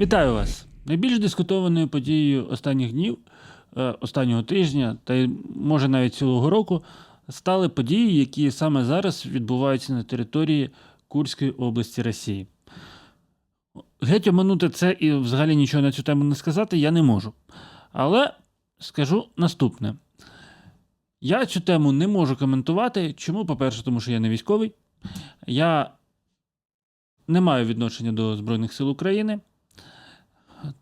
Вітаю вас! Найбільш дискутованою подією останніх днів, е, останнього тижня, та може навіть цілого року, стали події, які саме зараз відбуваються на території Курської області Росії. Геть оминути це і взагалі нічого на цю тему не сказати я не можу. Але скажу наступне: я цю тему не можу коментувати. Чому? По-перше, тому що я не військовий. Я не маю відношення до Збройних сил України.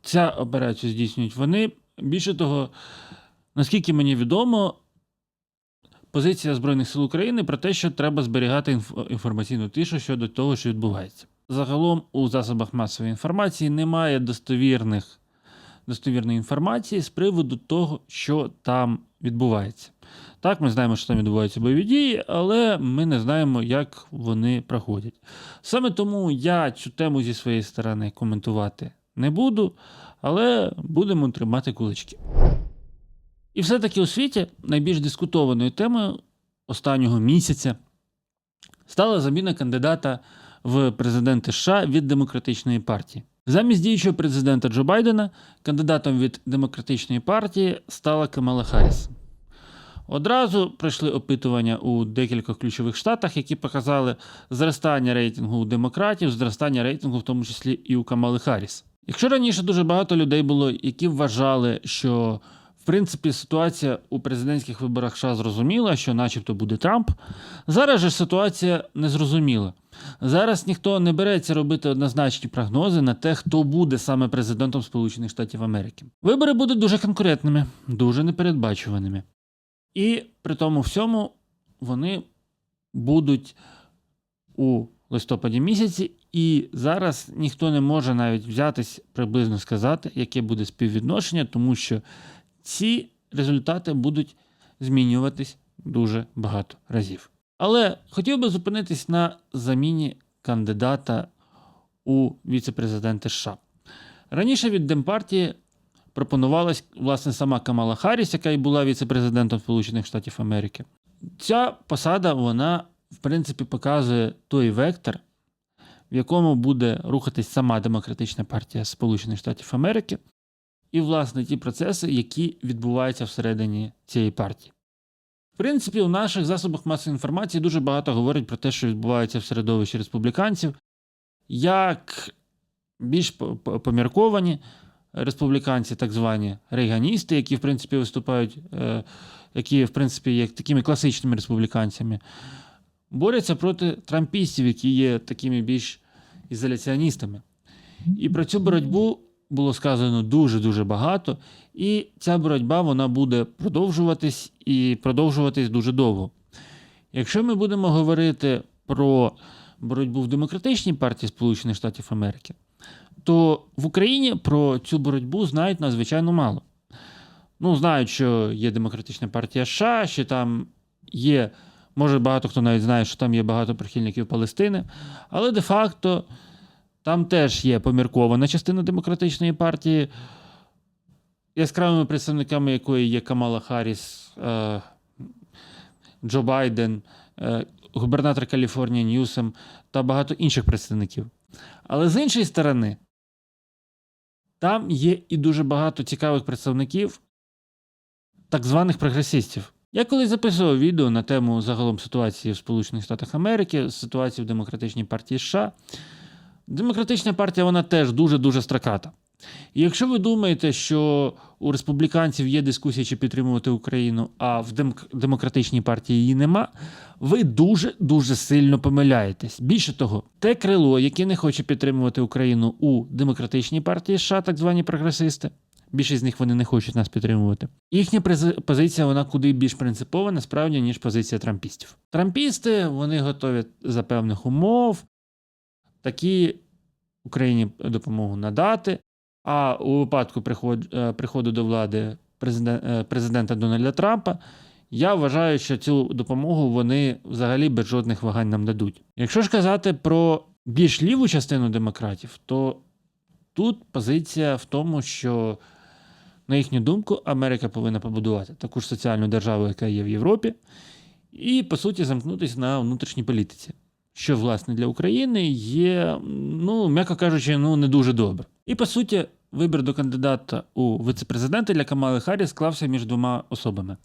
Ця операцію здійснюють вони. Більше того, наскільки мені відомо, позиція Збройних сил України про те, що треба зберігати інф- інформаційну тишу щодо того, що відбувається. Загалом у засобах масової інформації немає достовірних, достовірної інформації з приводу того, що там відбувається. Так, ми знаємо, що там відбуваються бойові дії, але ми не знаємо, як вони проходять. Саме тому я цю тему зі своєї сторони коментувати не буду, але будемо тримати кулички. І все-таки у світі найбільш дискутованою темою останнього місяця стала заміна кандидата в президенти США від демократичної партії. Замість діючого президента Джо Байдена кандидатом від демократичної партії стала Камала Харріс. Одразу пройшли опитування у декількох ключових штатах, які показали зростання рейтингу у демократів, зростання рейтингу, в тому числі і у Камали Харріс. Якщо раніше дуже багато людей було, які вважали, що в принципі ситуація у президентських виборах США зрозуміла, що начебто буде Трамп, зараз же ситуація незрозуміла. Зараз ніхто не береться робити однозначні прогнози на те, хто буде саме президентом Сполучених Штатів Америки. Вибори будуть дуже конкурентними, дуже непередбачуваними. І при тому всьому вони будуть у листопаді місяці, і зараз ніхто не може навіть взятись приблизно сказати, яке буде співвідношення, тому що ці результати будуть змінюватись дуже багато разів. Але хотів би зупинитись на заміні кандидата у віце-президенти США. Раніше від Демпартії пропонувалась власне сама Камала Харріс, яка і була віце-президентом Сполучених Штатів Америки. Ця посада, вона, в принципі, показує той вектор, в якому буде рухатись сама демократична партія Сполучених Штатів Америки, і, власне, ті процеси, які відбуваються всередині цієї партії. В принципі, у наших засобах масової інформації дуже багато говорять про те, що відбувається в середовищі республіканців, як більш по- по- помірковані республіканці, так звані рейганісти, які, в принципі, виступають, е, які, в принципі, є такими класичними республіканцями, борються проти трампістів, які є такими більш ізоляціоністами. І про цю боротьбу було сказано дуже-дуже багато, і ця боротьба вона буде продовжуватись і продовжуватись дуже довго. Якщо ми будемо говорити про боротьбу в демократичній партії Сполучених Штатів Америки, то в Україні про цю боротьбу знають надзвичайно мало. Ну, знають, що є демократична партія США, що там є, може багато хто навіть знає, що там є багато прихильників Палестини, але де-факто там теж є поміркована частина демократичної партії, яскравими представниками якої є Камала Харріс, е, Джо Байден, е, губернатор Каліфорнії Ньюсом та багато інших представників. Але з іншої сторони, там є і дуже багато цікавих представників так званих прогресистів. Я колись записував відео на тему загалом ситуації в Сполучених Штатах Америки, ситуації в Демократичній партії США. Демократична партія вона теж дуже-дуже страката. І якщо ви думаєте, що у республіканців є дискусія, чи підтримувати Україну, а в демократичній партії її нема, ви дуже дуже сильно помиляєтесь. Більше того, те крило, яке не хоче підтримувати Україну у демократичній партії США, так звані прогресисти. Більшість з них вони не хочуть нас підтримувати. Їхня позиція вона куди більш принципова, насправді, ніж позиція трампістів. Трампісти вони готові за певних умов такі Україні допомогу надати. А у випадку е, приходу до влади е, президента Дональда Трампа, я вважаю, що цю допомогу вони взагалі без жодних вагань нам дадуть. Якщо ж казати про більш ліву частину демократів, то тут позиція в тому, що, на їхню думку, Америка повинна побудувати таку ж соціальну державу, яка є в Європі, і, по суті, замкнутися на внутрішній політиці що власне для України є, ну м'яко кажучи, ну не дуже добре. І по суті, вибір до кандидата у віце-президенти для Камали Харріс склався між двома особами.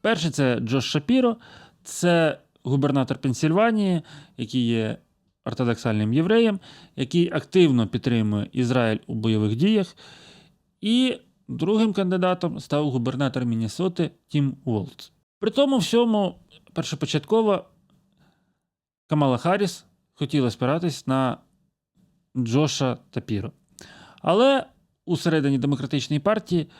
Перший це Джош Шапіро, це губернатор Пенсільванії, який є ортодоксальним євреєм, який активно підтримує Ізраїль у бойових діях. І другим кандидатом став губернатор Міннесоти Тім Уолтс. При тому всьому, першопочатково Камала Харріс хотіла спиратись на Джоша Тапіро. Але у середині демократичної партії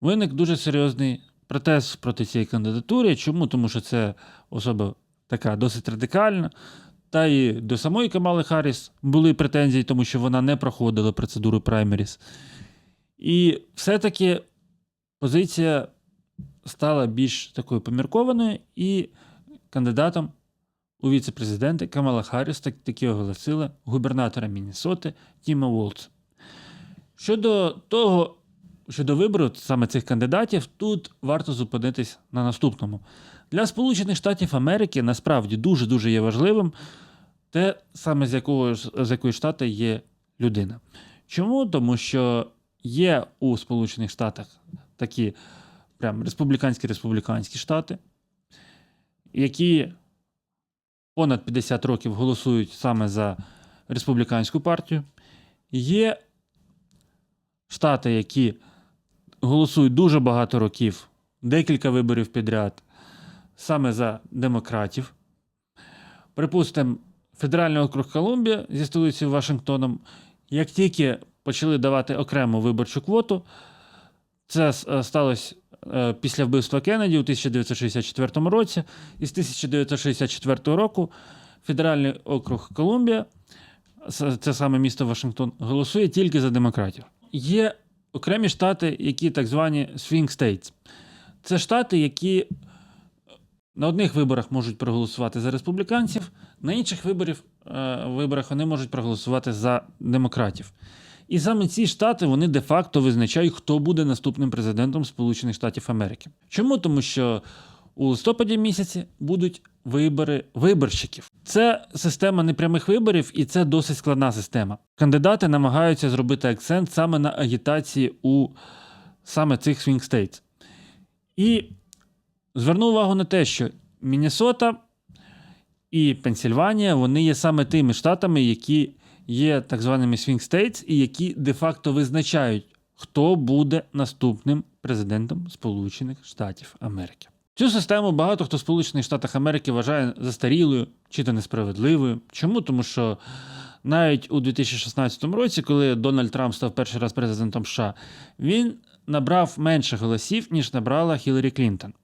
виник дуже серйозний протест проти цієї кандидатури. Чому? Тому що це особа така досить радикальна. Та і до самої Камали Харріс були претензії, тому що вона не проходила процедуру праймеріс. І все-таки позиція стала більш такою поміркованою, і кандидатом у віце-президенти Камала Харріс так, таки оголосила губернатора Міннесоти Тіма Волтса. Щодо того, щодо вибору саме цих кандидатів, тут варто зупинитись на наступному. Для Сполучених Штатів Америки насправді дуже-дуже є важливим те, саме з якого з якої штати є людина. Чому? Тому що є у Сполучених Штатах такі прям республіканські республіканські штати, які понад 50 років голосують саме за республіканську партію. Є штати, які голосують дуже багато років, декілька виборів підряд, саме за демократів. Припустимо, Федеральний округ Колумбія зі столицею Вашингтоном, як тільки почали давати окрему виборчу квоту, це е, сталося е, після вбивства Кеннеді у 1964 році. І з 1964 року Федеральний округ Колумбія, це саме місто Вашингтон, голосує тільки за демократів. Є окремі штати, які так звані swing states. Це штати, які на одних виборах можуть проголосувати за республіканців, на інших виборів, е, виборах вони можуть проголосувати за демократів. І саме ці штати вони де-факто визначають, хто буде наступним президентом Сполучених Штатів Америки. Чому? Тому що у листопаді місяці будуть вибори виборщиків. Це система непрямих виборів, і це досить складна система. Кандидати намагаються зробити акцент саме на агітації у саме цих states. І зверну увагу на те, що Міннесота і Пенсільванія вони є саме тими штатами, які є так званими swing states, і які де-факто визначають, хто буде наступним президентом Сполучених Штатів Америки. Цю систему багато хто в Сполучених Штатах Америки вважає застарілою чи то несправедливою. Чому? Тому що навіть у 2016 році, коли Дональд Трамп став перший раз президентом США, він набрав менше голосів, ніж набрала Хіларі Клінтон.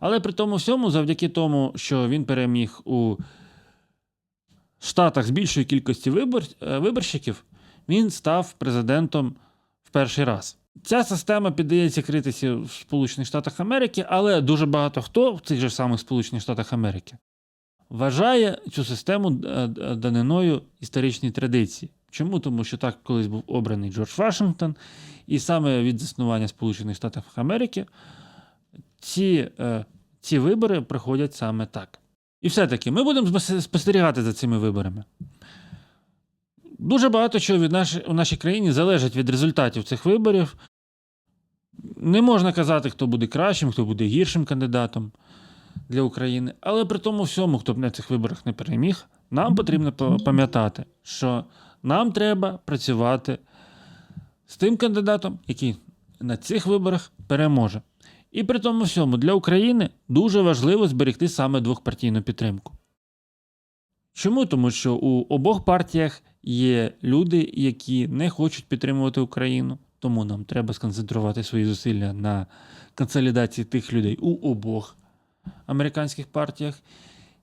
Але при тому всьому, завдяки тому, що він переміг у штатах з більшою кількістю вибор... е, виборщиків, він став президентом в перший раз. Ця система піддається критиці в Сполучених Штатах Америки, але дуже багато хто в цих же самих Сполучених Штатах Америки вважає цю систему е, е, даниною історичній традиції. Чому? Тому що так колись був обраний Джордж Вашингтон, і саме від заснування Сполучених Штатів Америки ці, ці вибори проходять саме так. І все-таки ми будемо спостерігати за цими виборами. Дуже багато чого від наш... у нашій країні залежить від результатів цих виборів. Не можна казати, хто буде кращим, хто буде гіршим кандидатом для України. Але при тому всьому, хто б на цих виборах не переміг, нам потрібно пам'ятати, що нам треба працювати з тим кандидатом, який на цих виборах переможе. І при тому всьому для України дуже важливо зберегти саме двохпартійну підтримку. Чому? Тому що у обох партіях є люди, які не хочуть підтримувати Україну, тому нам треба сконцентрувати свої зусилля на консолідації тих людей у обох американських партіях,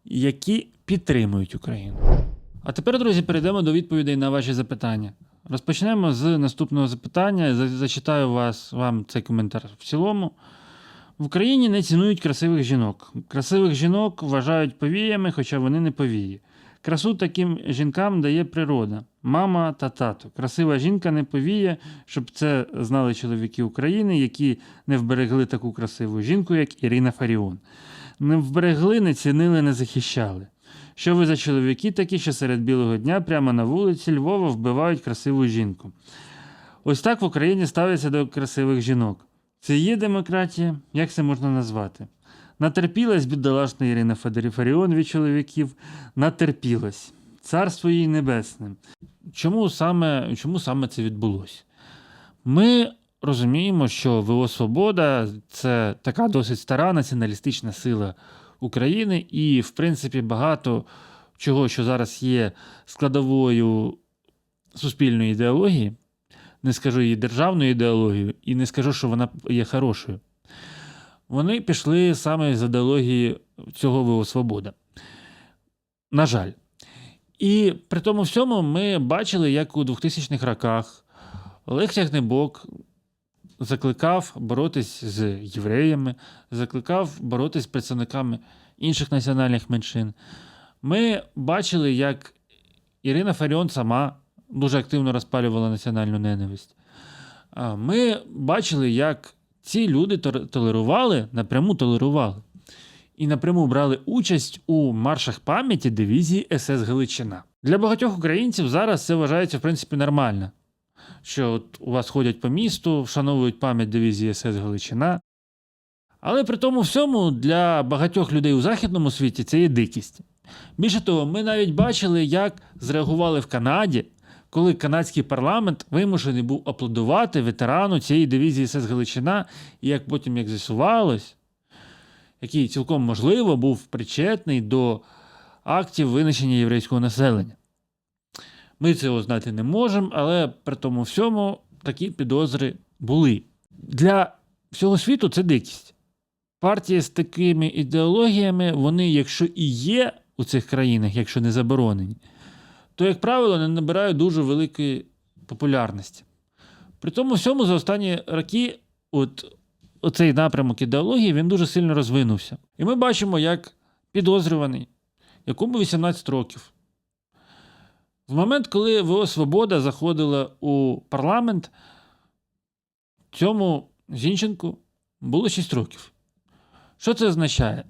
які підтримують Україну. А тепер, друзі, перейдемо до відповідей на ваші запитання. Розпочнемо з наступного запитання. Зачитаю вас, вам цей коментар в цілому. В Україні не цінують красивих жінок. Красивих жінок вважають повіями, хоча вони не повії. Красу таким жінкам дає природа, мама та тато. Красива жінка не повіє, щоб це знали чоловіки України, які не вберегли таку красиву жінку, як Ірина Фаріон. Не вберегли, не цінили, не захищали. Що ви за чоловіки такі, що серед білого дня прямо на вулиці Львова вбивають красиву жінку? Ось так в Україні ставляться до красивих жінок. Це є демократія? Як це можна назвати? Натерпілась бідолашна Ірина Фаріон від чоловіків, натерпілась. Царство їй небесне. Чому саме, чому саме це відбулося? Ми розуміємо, що ВО Свобода це така досить стара націоналістична сила України, і, в принципі, багато чого, що зараз є складовою суспільної ідеології, не скажу її державною ідеологією, і не скажу, що вона є хорошою. Вони пішли саме з ідеології цього ВО Свобода. На жаль. І при тому всьому ми бачили, як у 2000-х роках Олег Тягнебок закликав боротись з євреями, закликав боротись з представниками інших національних меншин. Ми бачили, як Ірина Фаріон сама дуже активно розпалювала національну ненависть. Ми бачили, як ці люди толерували, напряму толерували і напряму брали участь у маршах пам'яті дивізії СС Галичина. Для багатьох українців зараз це вважається в принципі нормально що от у вас ходять по місту, вшановують пам'ять дивізії СС Галичина. Але при тому всьому для багатьох людей у західному світі це є дикість. Більше того, ми навіть бачили, як зреагували в Канаді, коли канадський парламент вимушений був аплодувати ветерану цієї дивізії СС Галичина, і як потім як з'ясувалось, який цілком можливо був причетний до актів винищення єврейського населення. Ми цього знати не можемо, але при тому всьому такі підозри були. Для всього світу це дикість. Партії з такими ідеологіями, вони, якщо і є у цих країнах, якщо не заборонені, то, як правило, не набирають дуже великої популярності. При тому всьому за останні роки от, оцей напрямок ідеології він дуже сильно розвинувся. І ми бачимо, як підозрюваний, якому 18 років. В момент, коли ВО Свобода заходила у парламент, цьому Зінченку було 6 років. Що це означає?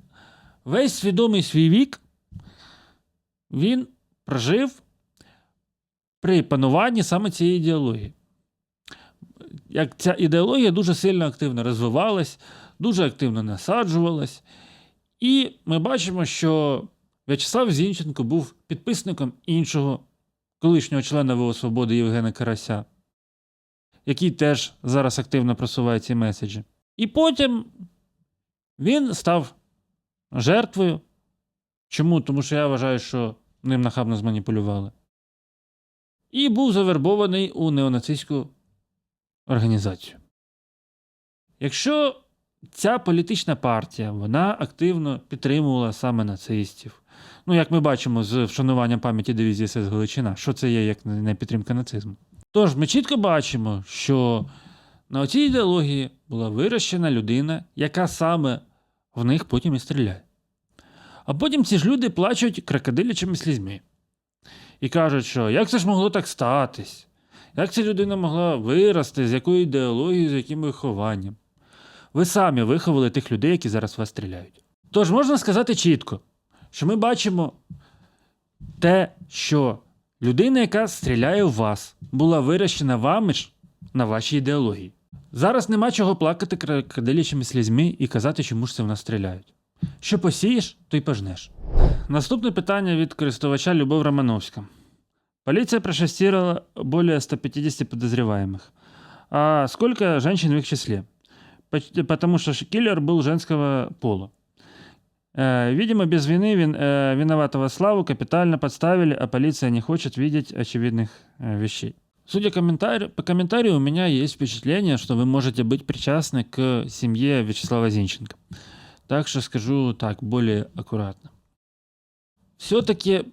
Весь свідомий свій вік він прожив при пануванні саме цієї ідеології. Як ця ідеологія дуже сильно активно розвивалась, дуже активно насаджувалась. І ми бачимо, що В'ячеслав Зінченко був підписником іншого колишнього члена ВО Свободи Євгена Карася, який теж зараз активно просуває ці меседжі. І потім він став жертвою. Чому? Тому що я вважаю, що ним нахабно зманіпулювали. І був завербований у неонацистську організацію. Якщо ця політична партія вона активно підтримувала саме нацистів, Ну, як ми бачимо з вшануванням пам'яті дивізії СС Галичина, що це є як не підтримка нацизму. Тож ми чітко бачимо, що на цій ідеології була вирощена людина, яка саме в них потім і стріляє. А потім ці ж люди плачуть крокодилячими слізьми. І кажуть, що як це ж могло так статись? Як ця людина могла вирости, з якою ідеологією, з яким вихованням? Ви самі виховали тих людей, які зараз вас стріляють. Тож можна сказати чітко, що ми бачимо те, що людина, яка стріляє в вас, була вирощена вами ж на вашій ідеології. Зараз нема чого плакати крокодилячими слізьми і казати, чому ж це в нас стріляють. Що посієш, то й пожнеш. Наступне питання від користувача Любов Романовська. Полиция прошестировала более 150 подозреваемых. А сколько женщин в их числе? Потому что киллер был женского пола. Э, видимо, без вины вин, э, виноватого Славу капитально подставили, а полиция не хочет видеть очевидных э, вещей. Судя комментарию, по комментарию, у меня есть впечатление, что вы можете быть причастны к семье Вячеслава Зинченко. Так что скажу так, более аккуратно. Все-таки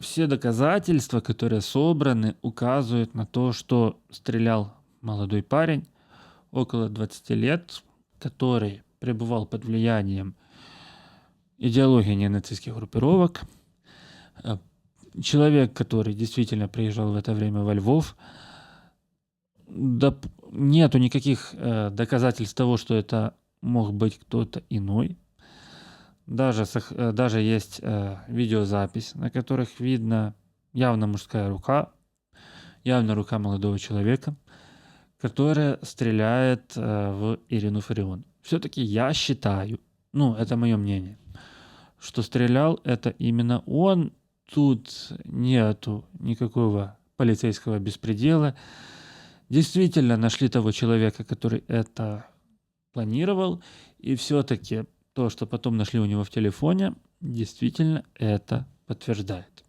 все доказательства, которые собраны, указывают на то, что стрелял молодой парень около 20 лет, который пребывал под влиянием идеология неонацистских группировок. Э, человек, который действительно приезжал в это время во Львов, доп... нету никаких э, доказательств того, что это мог быть кто-то иной. Даже, э, даже есть э, видеозапись, на которых видно явно мужская рука, явно рука молодого человека, которая стреляет э, в Ирину Фарион. Все-таки я считаю, ну, это мое мнение, что стрелял это именно он. Тут нету никакого полицейского беспредела. Действительно нашли того человека, который это планировал, и все-таки то, что потом нашли у него в телефоне, действительно это подтверждает.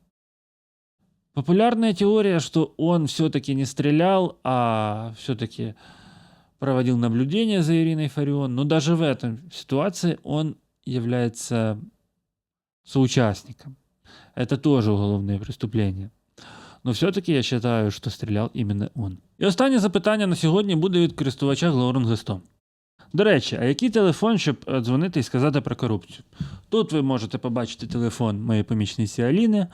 Популярная теория, что он все-таки не стрелял, а все-таки проводил наблюдение за Ириной Фарион, но даже в этом ситуации он является соучастником. Это тоже уголовное преступление. Но все-таки я вважаю, що стріляв іменно он. І останнє запитання на сьогодні буде від користувача Глаурон Листом. До речі, а який телефон, щоб е, дзвонити і сказати про корупцію? Тут ви можете побачити телефон моєї помічниці Аліни.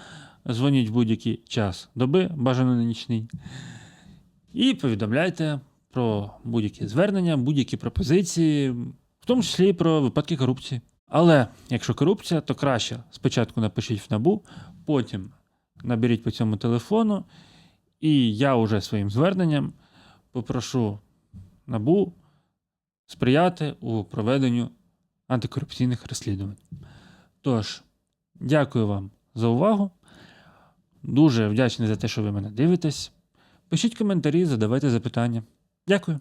Дзвоніть в будь-який час доби, бажано на нічний. І повідомляйте про будь-які звернення, будь-які пропозиції, в тому числі про випадки корупції. Але якщо корупція, то краще спочатку напишіть в набу, потім наберіть по цьому телефону, і я уже своїм зверненням попрошу набу сприяти у проведенню антикорупційних розслідувань. Тож, дякую вам за увагу. Дуже вдячний за те, що ви мене дивитесь. Пишіть коментарі, задавайте запитання. Дякую.